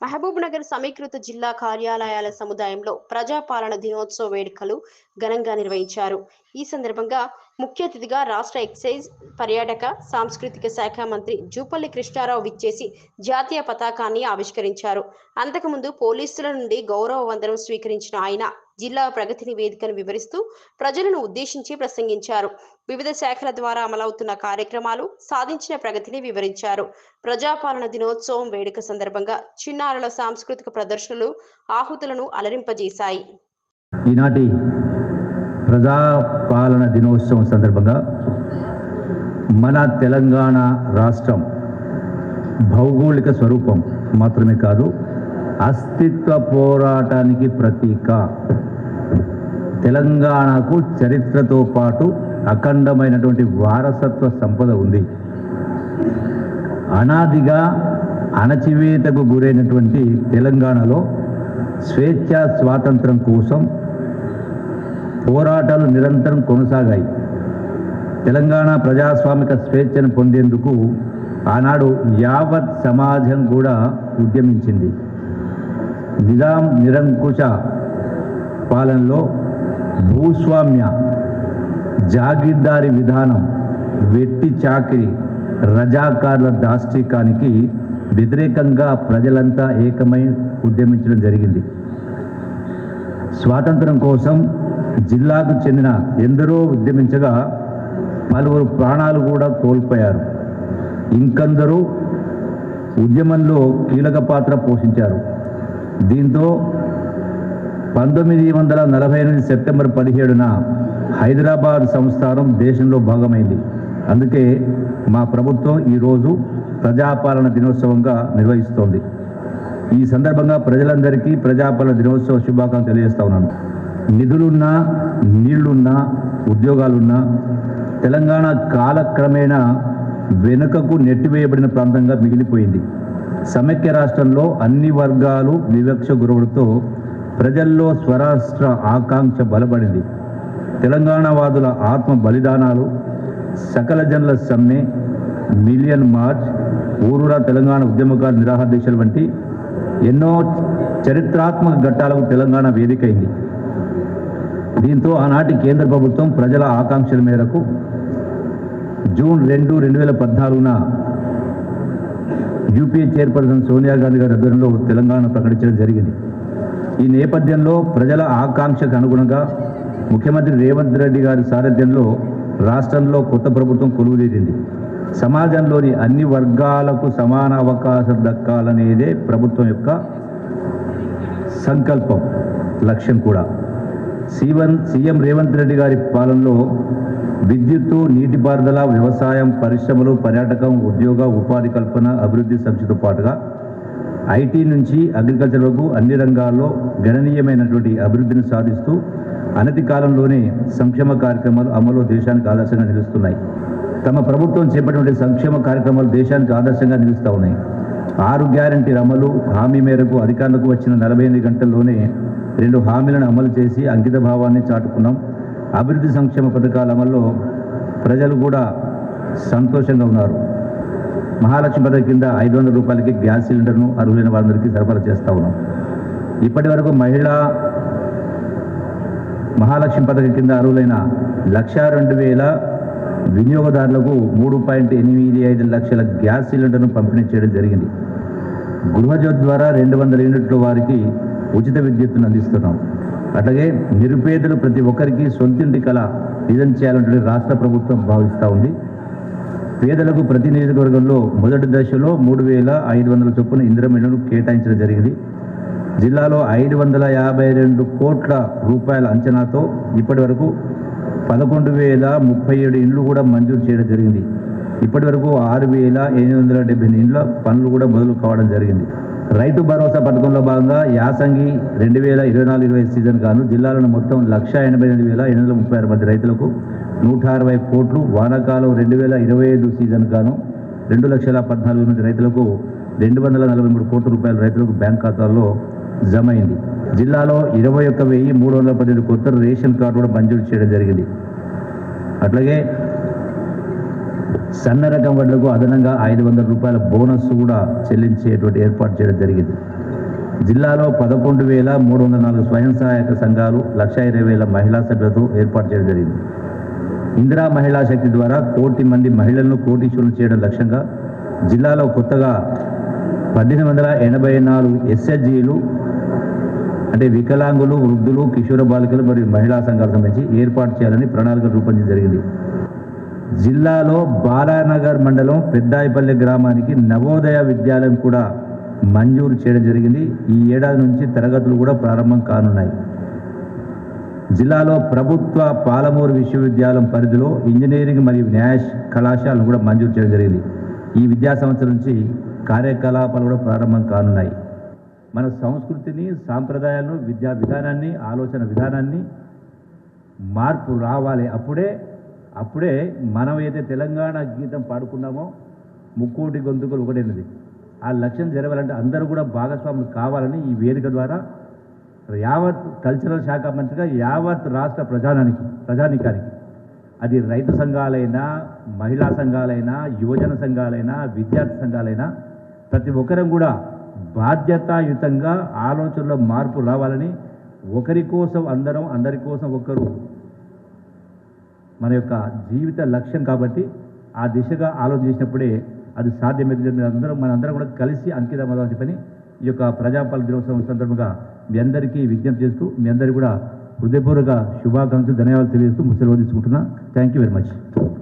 మహబూబ్ నగర్ సమీకృత జిల్లా కార్యాలయాల సముదాయంలో ప్రజాపాలన దినోత్సవ వేడుకలు ఘనంగా నిర్వహించారు. ఈ సందర్భంగా ముఖ్య అతిథిగా రాష్ట్ర ఎక్సైజ్ పర్యాటక సాంస్కృతిక శాఖ మంత్రి జూపల్లి కృష్ణారావు విచ్చేసి జాతీయ పతాకాన్ని ఆవిష్కరించారు. అంతకుముందు పోలీసుల నుండి గౌరవ వందనం స్వీకరించిన ఆయన జిల్లా ప్రగతి నివేదికను వివరిస్తూ ప్రజలను ఉద్దేశించి ప్రసంగించారు. వివిధ శాఖల ద్వారా అమలవుతున్న కార్యక్రమాలు సాధించిన ప్రగతిని వివరించారు. ప్రజాపాలన దినోత్సవం వేడుక సందర్భంగా చిన్నారుల సాంస్కృతిక ప్రదర్శనలు ఆహుతులను అలరింపజేశాయి. ఈనాటి ప్రజాపాలన దినోత్సవం సందర్భంగా మన తెలంగాణ రాష్ట్రం భౌగోళిక స్వరూపం మాత్రమే కాదు అస్తిత్వ పోరాటానికి ప్రతీక. తెలంగాణకు చరిత్రతో పాటు అఖండమైనటువంటి వారసత్వ సంపద ఉంది. అనాదిగా అణచివేతకు గురైనటువంటి తెలంగాణలో స్వేచ్ఛ స్వాతంత్రం కోసం పోరాటాలు నిరంతరం కొనసాగాయి. తెలంగాణ ప్రజాస్వామిక స్వేచ్ఛను పొందేందుకు ఆనాడు యావత్ సమాజం కూడా ఉద్యమించింది. నిజాం నిరంకుశ పాలనలో భూస్వామ్య జాగీర్దారి విధానం వెట్టి చాకిరి రజాకార్ల దాష్టికానికి వ్యతిరేకంగా ప్రజలంతా ఏకమై ఉద్యమించడం జరిగింది. స్వాతంత్రం కోసం జిల్లాకు చెందిన ఎందరో ఉద్యమించగా పలువురు ప్రాణాలు కూడా కోల్పోయారు. ఇంకందరూ ఉద్యమంలో కీలక పాత్ర పోషించారు. దీంతో పంతొమ్మిది వందల నలభై ఎనిమిది సెప్టెంబర్ పదిహేడున హైదరాబాద్ సంస్థానం దేశంలో భాగమైంది. అందుకే మా ప్రభుత్వం ఈరోజు ప్రజాపాలన దినోత్సవంగా నిర్వహిస్తోంది. ఈ సందర్భంగా ప్రజలందరికీ ప్రజాపాలన దినోత్సవ శుభాకాంక్షలు తెలియజేస్తా ఉన్నాను. నిధులున్నా నీళ్ళున్నా ఉద్యోగాలున్నా తెలంగాణ కాలక్రమేణా వెనుకకు నెట్టివేయబడిన ప్రాంతంగా మిగిలిపోయింది. సమైక్య రాష్ట్రంలో అన్ని వర్గాలు వివక్ష గురవడంతో ప్రజల్లో స్వరాష్ట్ర ఆకాంక్ష బలపడింది. తెలంగాణవాదుల ఆత్మ బలిదానాలు సకల జనుల సమ్మె మిలియన్ మార్చ్ ఊరూరా తెలంగాణ ఉద్యమకాల నిరాహార దీక్షలు వంటి ఎన్నో చరిత్రాత్మక ఘట్టాలకు తెలంగాణ వేదికైంది. దీంతో ఆనాటి కేంద్ర ప్రభుత్వం ప్రజల ఆకాంక్షల మేరకు జూన్ రెండు రెండు వేల పద్నాలుగున యూపీఏ చైర్పర్సన్ సోనియా గాంధీ గారి ఆధ్వర్యంలో తెలంగాణ ప్రకటించడం జరిగింది. ఈ నేపథ్యంలో ప్రజల ఆకాంక్షకు అనుగుణంగా ముఖ్యమంత్రి రేవంత్ రెడ్డి గారి సారథ్యంలో రాష్ట్రంలో కొత్త ప్రభుత్వం కొలువుదీరింది. సమాజంలోని అన్ని వర్గాలకు సమాన అవకాశం దక్కాలనేదే ప్రభుత్వం యొక్క సంకల్పం లక్ష్యం కూడా. సీవన్ సీఎం రేవంత్ రెడ్డి గారి పాలనలో విద్యుత్తు నీటిపారుదల వ్యవసాయం పరిశ్రమలు పర్యాటకం ఉద్యోగ ఉపాధి కల్పన అభివృద్ధి సంస్థతో పాటుగా ఐటీ నుంచి అగ్రికల్చర్ వరకు అన్ని రంగాల్లో గణనీయమైనటువంటి అభివృద్ధిని సాధిస్తూ అనతి కాలంలోనే సంక్షేమ కార్యక్రమాలు అమలు దేశానికి ఆదర్శంగా నిలుస్తున్నాయి. తమ ప్రభుత్వం చేపట్టిన సంక్షేమ కార్యక్రమాలు దేశానికి ఆదర్శంగా నిలుస్తూ ఉన్నాయి. ఆరు గ్యారంటీ అమలు హామీ మేరకు అధికారులకు వచ్చిన నలభై ఎనిమిది గంటల్లోనే రెండు హామీలను అమలు చేసి అంకిత భావాన్ని చాటుకున్నాం. అభివృద్ధి సంక్షేమ పథకాల అమల్లో ప్రజలు కూడా సంతోషంగా ఉన్నారు. మహాలక్ష్మి పథకం కింద ఐదు వందల రూపాయలకి గ్యాస్ సిలిండర్ను అర్హులైన వారందరికీ సరఫరా చేస్తూ ఉన్నాం. ఇప్పటి వరకు మహిళా మహాలక్ష్మి పథకం కింద అర్హులైన లక్ష రెండు వేల వినియోగదారులకు మూడు పాయింట్ ఎనిమిది ఐదు లక్షల గ్యాస్ సిలిండర్ను పంపిణీ చేయడం జరిగింది. గృహజ్యోతి ద్వారా రెండు వందల యూనిట్ల వారికి ఉచిత విద్యుత్తును అందిస్తున్నాం. అట్లాగే నిరుపేదలు ప్రతి ఒక్కరికి సొంతింటి కళ నిజం చేయాలంటే రాష్ట్ర ప్రభుత్వం భావిస్తూ ఉంది. పేదలకు ప్రతి నియోజకవర్గంలో మొదటి దశలో మూడు వేల ఐదు వందల చొప్పున ఇంద్రమిళ్ళను కేటాయించడం జరిగింది. జిల్లాలో ఐదు వందల యాభై రెండు కోట్ల రూపాయల అంచనాతో ఇప్పటి వరకు పదకొండు వేల ముప్పై ఏడు ఇండ్లు కూడా మంజూరు చేయడం జరిగింది. ఇప్పటి వరకు ఆరు వేల ఎనిమిది వందల డెబ్బై ఇండ్ల పనులు కూడా మొదలు కావడం జరిగింది. రైతు భరోసా పథకంలో భాగంగా యాసంగి రెండు వేల ఇరవై నాలుగు ఇరవై సీజన్ గాను జిల్లాలో మొత్తం లక్ష ఎనభై ఎనిమిది వేల ఎనిమిది వందల ముప్పై ఆరు మంది రైతులకు నూట అరవై కోట్లు వానాకాలం రెండు వేల ఇరవై ఐదు సీజన్ గాను రెండు లక్షల పద్నాలుగు మంది రైతులకు రెండు వందల నలభై మూడు కోట్ల రూపాయల రైతులకు బ్యాంక్ ఖాతాల్లో జమ అయింది. జిల్లాలో ఇరవై ఒక్క వెయ్యి మూడు వందల పన్నెండు కొత్త రేషన్ కార్డు కూడా మంజూరు చేయడం జరిగింది. అట్లాగే సన్న రకం వడ్లకు అదనంగా ఐదు వందల రూపాయల బోనస్ కూడా చెల్లించేటువంటి ఏర్పాటు చేయడం జరిగింది. జిల్లాలో పదకొండు వేల మూడు వందల నాలుగు స్వయం సహాయక సంఘాలు లక్ష ఇరవై వేల మహిళా సభ్యులతో ఏర్పాటు చేయడం జరిగింది. ఇందిరా మహిళా శక్తి ద్వారా కోటి మంది మహిళలను కోటీశ్వరులు చేయడం లక్ష్యంగా జిల్లాలో కొత్తగా పద్దెనిమిది వందల ఎనభై నాలుగు ఎస్ఎస్జీలు అంటే వికలాంగులు వృద్ధులు కిషోర బాలికలు మరియు మహిళా సంఘాలకు సంబంధించి ఏర్పాటు చేయాలని ప్రణాళిక రూపొందించడం జరిగింది. జిల్లాలో బాలానగర్ మండలం పెద్దాయిపల్లి గ్రామానికి నవోదయ విద్యాలయం కూడా మంజూరు చేయడం జరిగింది. ఈ ఏడాది నుంచి తరగతులు కూడా ప్రారంభం కానున్నాయి. జిల్లాలో ప్రభుత్వ పాలమూరు విశ్వవిద్యాలయం పరిధిలో ఇంజనీరింగ్ మరియు న్యాయ కళాశాలను కూడా మంజూరు చేయడం జరిగింది. ఈ విద్యా సంవత్సరం నుంచి కార్యకలాపాలు కూడా ప్రారంభం కానున్నాయి. మన సంస్కృతిని సాంప్రదాయాలను విద్యా విధానాన్ని ఆలోచన విధానాన్ని మార్పు రావాలి అప్పుడే అప్పుడే మనం ఏదైతే తెలంగాణ గీతం పాడుకున్నామో ముక్కోటి గొంతుకలు ఒకటైనది. ఆ లక్ష్యం జరగాలంటే అందరూ కూడా భాగస్వాములు కావాలని ఈ వేదిక ద్వారా యావత్ కల్చరల్ శాఖ మంత్రిగా యావత్ రాష్ట్ర ప్రజానానికి ప్రజానికానికి. అది రైతు సంఘాలైనా మహిళా సంఘాలైనా యువజన సంఘాలైనా విద్యార్థి సంఘాలైనా ప్రతి ఒక్కరం కూడా బాధ్యతాయుతంగా ఆలోచనలో మార్పు రావాలని ఒకరి కోసం అందరం అందరి కోసం ఒకరు మన యొక్క జీవిత లక్ష్యం కాబట్టి ఆ దిశగా ఆలోచన చేసినప్పుడే అది సాధ్యమైంది అందరం మనందరం కూడా కలిసి అంకితం అవ్వాలని చెప్పని ఈ యొక్క ప్రజాపాలన దినోత్సవం సందర్భంగా మీ అందరికీ విజ్ఞప్తి చేస్తూ మీ అందరికీ కూడా హృదయపూర్వక శుభాకాంక్షలు ధన్యవాదాలు తెలియజేస్తూ ముసలి తీసుకుంటున్నా థ్యాంక్ యూ వెరీ మచ్